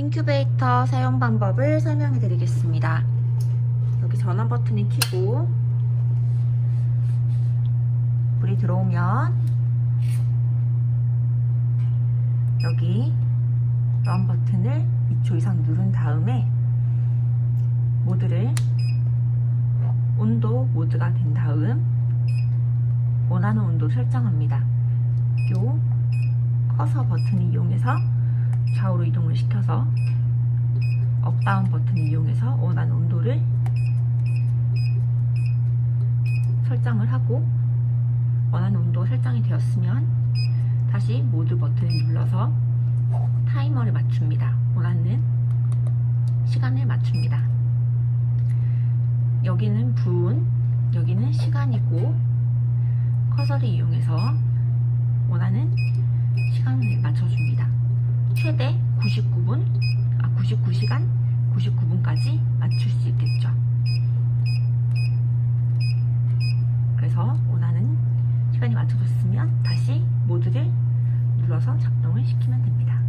인큐베이터 사용 방법을 설명해 드리겠습니다. 여기 전원 버튼을 켜고 불이 들어오면 여기 런 버튼을 2초 이상 누른 다음에 모드를 온도 모드가 된 다음 원하는 온도 설정합니다. 요 커서 버튼을 이용해서 이동을 시켜서 업다운 버튼을 이용해서 원하는 온도를 설정을 하고 원하는 온도가 설정이 되었으면 다시 모드 버튼을 눌러서 타이머를 맞춥니다. 원하는 시간을 맞춥니다. 여기는 분, 여기는 시간이고 커서를 이용해서 원하는 시간을 맞춰줍니다. 최대 99분, 아 99시간, 99분까지 맞출 수 있겠죠. 그래서 원하는 시간이 맞춰졌으면 다시 모드를 눌러서 작동을 시키면 됩니다.